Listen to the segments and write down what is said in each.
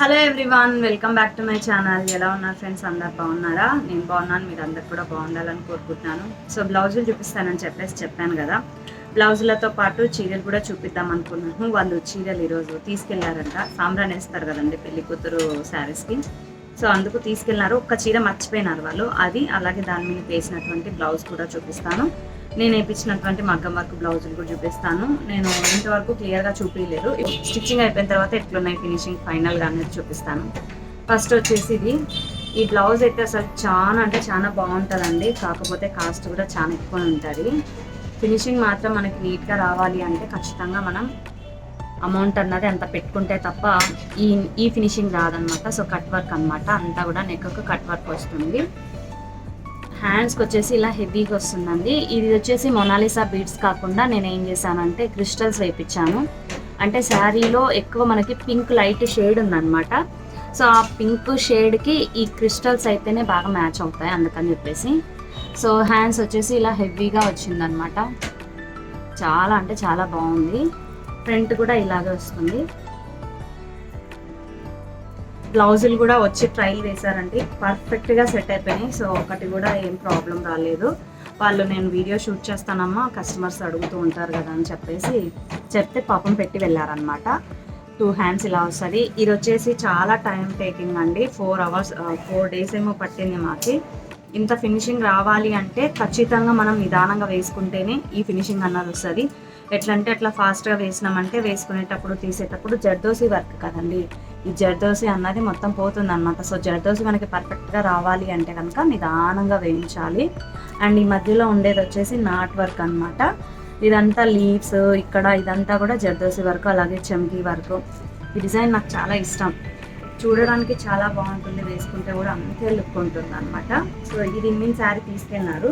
Hello everyone welcome back to my channel ఎలా ఉన్నారు friends అందరు బాగున్నారా? నేను బాగున్నాను మీరు అందరు కూడా బాగుండాలని కోరుకుంటున్నాను. సో బ్లౌజులు చూపిస్తానని చెప్పేసి చెప్పాను కదా. బ్లౌజులతో పాటు చీరలు కూడా చూపిద్దాం అనుకున్నాను. వాళ్ళు చీరలు ఈరోజు తీసుకెళ్ళారంట. సాంబ్రాన్ వేస్తారు కదండి పెళ్ళి కూతురు శారీస్కి సో అందుకు తీసుకెళ్ళారు. ఒక్క చీర మర్చిపోయినారు వాళ్ళు. అది అలాగే దాని మీద వేసినటువంటి బ్లౌజ్ కూడా చూపిస్తాను. నేను వేయించినటువంటి మగ్గం వర్క్ బ్లౌజులు కూడా చూపిస్తాను. నేను ఇంతవరకు క్లియర్గా చూపించలేదు స్టిచ్చింగ్ అయిపోయిన తర్వాత ఎట్లున్నాయి ఫినిషింగ్ ఫైనల్గా అనేది చూపిస్తాను. ఫస్ట్ వచ్చేసి ఇది. ఈ బ్లౌజ్ అయితే అసలు చాలా అంటే చాలా బాగుంటుందండి. కాకపోతే కాస్ట్ కూడా చాలా ఎక్కువ ఉంటుంది. ఫినిషింగ్ మాత్రం మనకి నీట్గా రావాలి అంటే ఖచ్చితంగా మనం అమౌంట్ అన్నది అంత పెట్టుకుంటే తప్ప ఈ ఈ ఫినిషింగ్ రాదనమాట సో కట్ వర్క్ అనమాట అంతా కూడా నెక్కకు కట్ వర్క్ వస్తుంది. హ్యాండ్స్కి వచ్చేసి ఇలా హెవీగా వస్తుందండి. ఇది వచ్చేసి మొనాలిసా బీడ్స్ కాకుండా నేను ఏం చేశానంటే క్రిస్టల్స్ వేయించాను అంటే శారీలో ఎక్కువ మనకి పింక్ లైట్ షేడ్ ఉందన్నమాట. సో ఆ పింక్ షేడ్కి ఈ క్రిస్టల్స్ అయితేనే బాగా మ్యాచ్ అవుతాయి అందుకని చెప్పేసి. సో హ్యాండ్స్ వచ్చేసి ఇలా హెవీగా వచ్చిందనమాట చాలా అంటే చాలా బాగుంది. ఫ్రంట్ కూడా ఇలాగే వస్తుంది. బ్లౌజులు కూడా వచ్చి ట్రైల్ వేశారండి పర్ఫెక్ట్గా సెట్ అయిపోయినాయి. సో ఒకటి కూడా ఏం ప్రాబ్లం రాలేదు. వాళ్ళు నేను వీడియో షూట్ చేస్తానమ్మా కస్టమర్స్ అడుగుతూ ఉంటారు కదా అని చెప్పేసి చెప్తే పాపం పెట్టి వెళ్ళారనమాట టూ హ్యాండ్స్ ఇలా వస్తుంది. ఇది వచ్చేసి చాలా టైం టేకింగ్ అండి. ఫోర్ అవర్స్ ఫోర్ డేస్ ఏమో పట్టింది మాకి. ఇంత ఫినిషింగ్ రావాలి అంటే ఖచ్చితంగా మనం నిదానంగా వేసుకుంటేనే ఈ ఫినిషింగ్ అన్నది వస్తుంది. ఎట్లంటే అట్లా ఫాస్ట్గా వేసినామంటే వేసుకునేటప్పుడు తీసేటప్పుడు జర్దోసి వర్క్ కదండి. ఈ జర్దోసి అన్నది మొత్తం పోతుంది అనమాట సో జర్దోసి మనకి పర్ఫెక్ట్గా రావాలి అంటే కనుక నిదానంగా వేయించాలి. అండ్ ఈ మధ్యలో ఉండేది వచ్చేసి నాట్ వర్క్ అనమాట ఇదంతా లీవ్స్ ఇక్కడ ఇదంతా కూడా జర్దోసి వర్క్ అలాగే చమ్కీ వర్క్. ఈ డిజైన్ నాకు చాలా ఇష్టం. చూడడానికి చాలా బాగుంటుంది వేసుకుంటే కూడా అంతే లుక్ ఉంటుంది అనమాట సో ఇది మీన్ శారీ తీసుకెళ్ళినారు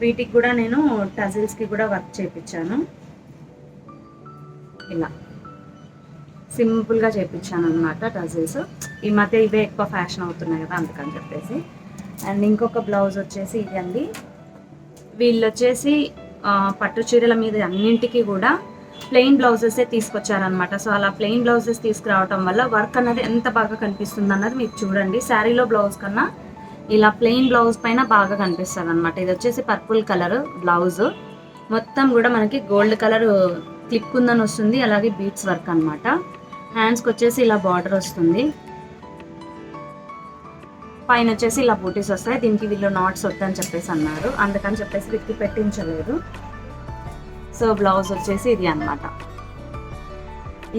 వీటికి కూడా నేను టజిల్స్కి కూడా వర్క్ చేయించాను ఇలా. సింపుల్గా చేయించాను అనమాట టజిల్స్ ఈ మధ్య ఇవే ఎక్కువ ఫ్యాషన్ అవుతున్నాయి కదా అందుకని చెప్పేసి. అండ్ ఇంకొక బ్లౌజ్ వచ్చేసి ఇది అండి. వీళ్ళు వచ్చేసి పట్టు చీరల మీద అన్నింటికి కూడా ప్లెయిన్ బ్లౌజెసే తీసుకొచ్చారనమాట సో అలా ప్లెయిన్ బ్లౌజెస్ తీసుకురావటం వల్ల వర్క్ అన్నది ఎంత బాగా కనిపిస్తుంది అన్నది మీరు చూడండి. శారీలో బ్లౌజ్ కన్నా ఇలా ప్లెయిన్ బ్లౌజ్ పైన బాగా కనిపిస్తుంది అనమాట ఇది వచ్చేసి పర్పుల్ కలర్ బ్లౌజ్. మొత్తం కూడా మనకి గోల్డ్ కలర్ క్లిప్ ఉందని వస్తుంది. అలాగే బీట్స్ వర్క్ అనమాట హ్యాండ్స్కి వచ్చేసి ఇలా బార్డర్ వస్తుంది. పైన వచ్చేసి ఇలా బూటీస్ వస్తాయి. దీనికి వీళ్ళు నాట్స్ వద్దని చెప్పేసి అన్నారు. అందుకని చెప్పేసి విక్కి పెట్టించలేదు. సో బ్లౌజ్ వచ్చేసి ఇది అన్నమాట.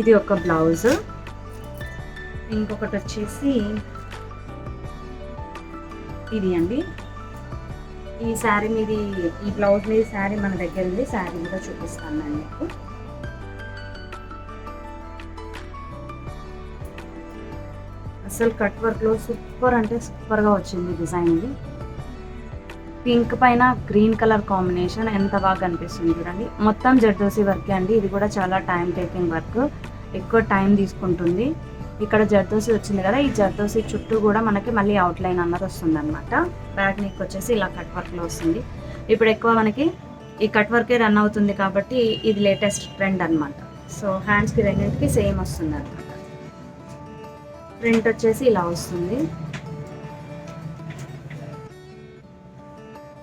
ఇది ఒక బ్లౌజ్ ఇంకొకటి వచ్చేసి ఇది అండి. ఈ శారీ మీది ఈ బ్లౌజ్ మీద శారీ మన దగ్గర ఉంది శారీ కూడా చూపిస్తాను నేను మీకు. అసలు కట్ వర్క్లో సూపర్ అంటే సూపర్గా వచ్చింది డిజైన్ ఇది. పింక్ పైన గ్రీన్ కలర్ కాంబినేషన్ ఎంత బాగా కనిపిస్తుంది చూడండి. మొత్తం జర్దోసి వర్కే అండి. ఇది కూడా చాలా టైం టేకింగ్ వర్క్ ఎక్కువ టైం తీసుకుంటుంది. ఇక్కడ జర్దోసి వచ్చింది కదా ఈ జర్దోసి చుట్టూ కూడా మనకి మళ్ళీ అవుట్లైన్ అన్నది వస్తుంది అనమాట బ్యాక్ నీకు వచ్చేసి ఇలా కట్ వర్క్లో వస్తుంది. ఇప్పుడు ఎక్కువ మనకి ఈ కట్ వర్కే రన్ అవుతుంది కాబట్టి ఇది లేటెస్ట్ ట్రెండ్ అనమాట సో హ్యాండ్స్కి రెండింటికి సేమ్ వస్తుంది అనమాట ప్రింట్ వచ్చేసి ఇలా వస్తుంది.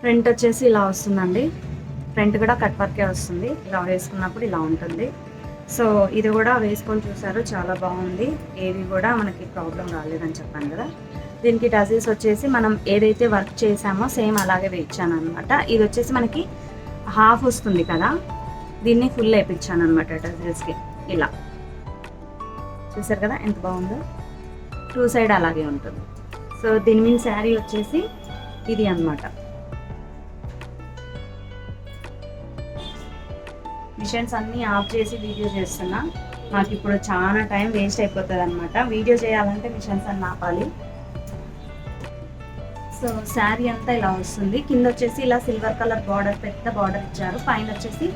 ఫ్రంట్ వచ్చేసి ఇలా వస్తుందండి. ఫ్రంట్ కూడా కట్ వర్కే వస్తుంది. ఇలా వేసుకున్నప్పుడు ఇలా ఉంటుంది. సో ఇది కూడా వేసుకొని చూసారు. చాలా బాగుంది. ఏది కూడా మనకి ప్రాబ్లం రాలేదని చెప్పాను కదా. దీనికి డజెస్ వచ్చేసి మనం ఏదైతే వర్క్ చేసామో సేమ్ అలాగే వేయించాను అనమాట ఇది వచ్చేసి మనకి హాఫ్ వస్తుంది కదా. దీన్ని ఫుల్ వేయించాను అనమాట డజల్స్కి ఇలా. చూసారు కదా ఎంత బాగుందో? టూ సైడ్ అలాగే ఉంటుంది. సో దీని మీద శారీ వచ్చేసి ఇది అన్నమాట. మిషన్స్ అన్నీ ఆఫ్ చేసి వీడియో చేస్తున్నా. మాకు ఇప్పుడు చాలా టైం వేస్ట్ అయిపోతుంది అనమాట వీడియో చేయాలంటే మిషన్స్ అన్ని ఆపాలి. సో శారీ అంతా ఇలా వస్తుంది. కింద వచ్చేసి ఇలా సిల్వర్ కలర్ బార్డర్ పెద్ద బార్డర్ ఇచ్చారు. పైన వచ్చేసి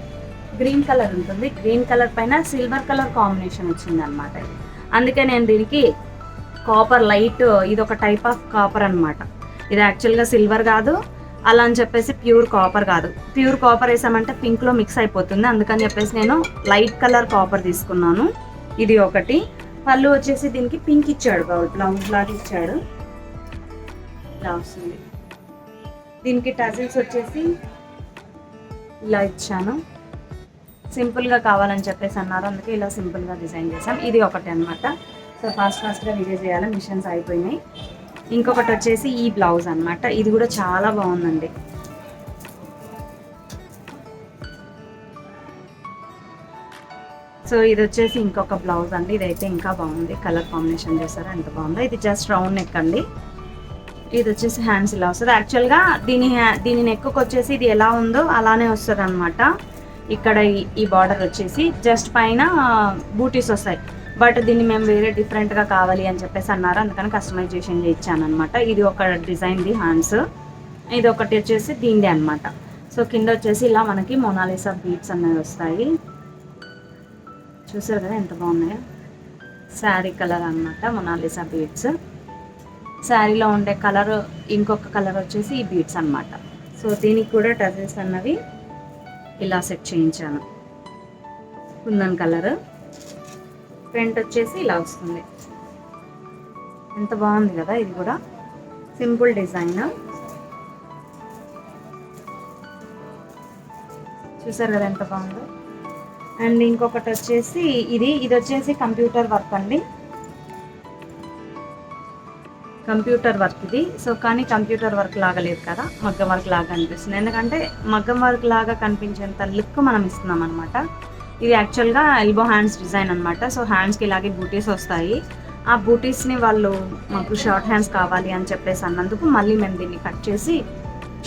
గ్రీన్ కలర్ ఉంటుంది. గ్రీన్ కలర్ పైన సిల్వర్ కలర్ కాంబినేషన్ వచ్చింది అనమాట అందుకే నేను దీనికి కాపర్ లైట్ ఇది ఒక టైప్ ఆఫ్ కాపర్ అనమాట ఇది యాక్చువల్గా సిల్వర్ కాదు. అలా అని చెప్పేసి ప్యూర్ కాపర్ కాదు. ప్యూర్ కాపర్ వేసామంటే పింక్లో మిక్స్ అయిపోతుంది. అందుకని చెప్పేసి నేను లైట్ కలర్ కాపర్ తీసుకున్నాను. ఇది ఒకటి. పళ్ళు వచ్చేసి దీనికి పింక్ ఇచ్చాడు బ్లౌజ్ బ్లౌజ్ లాగా ఇచ్చాడు. ఇలా వస్తుంది. దీనికి టజిల్స్ వచ్చేసి ఇలా ఇచ్చాను. సింపుల్గా కావాలని చెప్పేసి అన్నారు. అందుకే ఇలా సింపుల్గా డిజైన్ చేశాం. ఇది ఒకటి అనమాట సో ఫాస్ట్ ఫాస్ట్గా వీడియో చేయాలి. మిషన్స్ అయిపోయినాయి. ఇంకొకటి వచ్చేసి ఈ బ్లౌజ్ అనమాట ఇది కూడా చాలా బాగుందండి. సో ఇది వచ్చేసి ఇంకొక బ్లౌజ్ అండి. ఇదైతే ఇంకా బాగుంది. కలర్ కాంబినేషన్ చేశారు? ఎంత బాగుందో. ఇది జస్ట్ రౌండ్ నెక్ అండి. ఇది వచ్చేసి హ్యాండ్స్ ఇలా వస్తుంది. యాక్చువల్గా దీని హ్యా- దీని నెక్కు వచ్చేసి ఇది ఎలా ఉందో అలానే వస్తుంది అనమాట ఇక్కడ ఈ- ఈ బార్డర్ వచ్చేసి జస్ట్ పైన బూటీస్ వస్తాయి. బట్ దీన్ని మేము వేరే డిఫరెంట్గా కావాలి అని చెప్పేసి అన్నారు. అందుకని కస్టమైజేషన్ ఇచ్చాను ఇది ఒక డిజైన్ది హ్యాండ్స్ ఇది ఒకటి వచ్చేసి దీనిదే అనమాట సో కింద వచ్చేసి ఇలా మనకి మొనాలిసా బీట్స్ అనేవి వస్తాయి. చూసారు కదా ఎంత బాగున్నాయో? శారీ కలర్ అన్నమాట మొనాలిసా బీట్స్ శారీలో ఉండే కలర్ ఇంకొక కలర్ వచ్చేసి ఈ బీట్స్ అన్నమాట. సో దీనికి కూడా టజెస్ అన్నవి ఇలా సెట్ చేయించాను. కుందన్ కలర్. ప్రింట్ వచ్చేసి ఇలా వస్తుంది. ఎంత బాగుంది కదా ఇది కూడా. Simple design. చూసారు కదా ఎంత బాగుందో. అండ్ ఇంకొకటి వచ్చేసి ఇది ఇది వచ్చేసి కంప్యూటర్ వర్క్ అండి. కంప్యూటర్ వర్క్ ఇది. సో కానీ కంప్యూటర్ వర్క్ లాగా లేదు కదా. మగ్గం వర్క్ లాగా అనిపిస్తుంది. ఎందుకంటే మగ్గం వర్క్ లాగా కనిపించేంత లుక్ మనం ఇస్తున్నాం అనమాట ఇది యాక్చువల్గా ఎల్బో హ్యాండ్స్ డిజైన్ అనమాట సో హ్యాండ్స్కి ఇలాగే బూటీస్ వస్తాయి. ఆ బూటీస్ని వాళ్ళు మాకు షార్ట్ హ్యాండ్స్ కావాలి అని చెప్పేసి అన్నందుకు మళ్ళీ మేము దీన్ని కట్ చేసి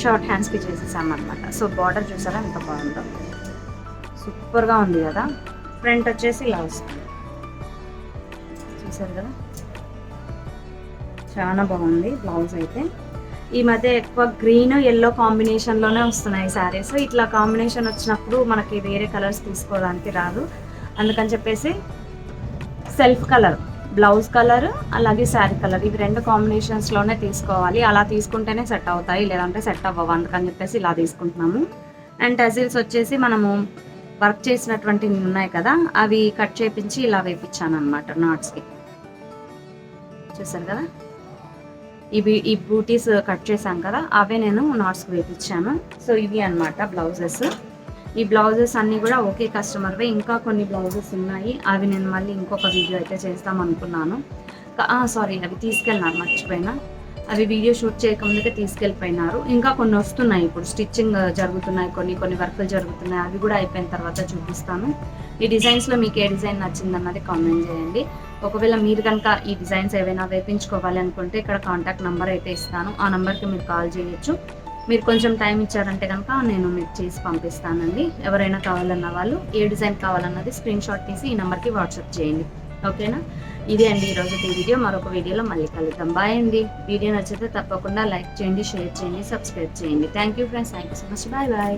షార్ట్ హ్యాండ్స్కి చేసేసామన్నమాట సో బార్డర్ చూసారా ఎంత బాగుందో? సూపర్గా ఉంది కదా? ఫ్రంట్ వచ్చేసి ఇలా వస్తుంది చూసారు కదా? చాలా బాగుంది బ్లౌజ్ అయితే. ఈ మధ్య ఎక్కువ గ్రీన్ ఎల్లో కాంబినేషన్లోనే వస్తున్నాయి శారీస్ ఇట్లా కాంబినేషన్ వచ్చినప్పుడు మనకి వేరే కలర్స్ తీసుకోవడానికి రాదు. అందుకని చెప్పేసి సెల్ఫ్ కలర్ బ్లౌజ్ కలర్ అలాగే శారీ కలర్ ఇవి రెండు కాంబినేషన్స్లోనే తీసుకోవాలి. అలా తీసుకుంటేనే సెట్ అవుతాయి లేదంటే సెట్ అవ్వవు. అందుకని చెప్పేసి ఇలా తీసుకుంటున్నాము. అండ్ టజిల్స్ వచ్చేసి మనము వర్క్ చేసినటువంటివి ఉన్నాయి కదా అవి కట్ చేపించి ఇలా వేపించాను అనమాట నాట్స్కి చూసారు కదా? ఇవి ఈ బూటీస్ కట్ చేశాం కదా అవే నేను నాట్స్కి వేపించాను. సో ఇవి అన్నమాట బ్లౌజెస్. ఈ బ్లౌజెస్ అన్నీ కూడా ఒకే కస్టమర్వే ఇంకా కొన్ని బ్లౌజెస్ ఉన్నాయి. అవి నేను మళ్ళీ ఇంకొక వీడియో అయితే చేస్తాం అనుకున్నాను. సారీ అవి తీసుకెళ్ళినారు మర్చిపోయినా. అవి వీడియో షూట్ చేయకముందుకే తీసుకెళ్ళిపోయినారు. ఇంకా కొన్ని వస్తున్నాయి ఇప్పుడు. స్టిచ్చింగ్ జరుగుతున్నాయి కొన్ని కొన్ని వర్కులు జరుగుతున్నాయి. అవి కూడా అయిపోయిన తర్వాత చూపిస్తాను. ఈ డిజైన్స్లో మీకు ఏ డిజైన్ నచ్చిందన్నది కామెంట్ చేయండి. ఒకవేళ మీరు కనుక ఈ డిజైన్స్ ఏవైనా వేపించుకోవాలి అనుకుంటే ఇక్కడ కాంటాక్ట్ నెంబర్ అయితే ఇస్తాను. ఆ నెంబర్కి మీరు కాల్ చేయొచ్చు. మీరు కొంచెం టైం ఇచ్చారంటే కనుక నేను మీకు చేసి పంపిస్తానండి. ఎవరైనా కావాలన్న వాళ్ళు ఏ డిజైన్ కావాలన్నది స్క్రీన్ షాట్ తీసి ఈ నెంబర్కి వాట్సాప్ చేయండి. ఓకేనా? ఇదే అండి ఈరోజు ఈ వీడియో. మరొక వీడియోలో మళ్ళీ కలుద్దాం. బాయ్ అండి. వీడియో నచ్చితే తప్పకుండా లైక్ చేయండి షేర్ చేయండి సబ్స్క్రైబ్ చేయండి. Thank you friends thank you so much bye bye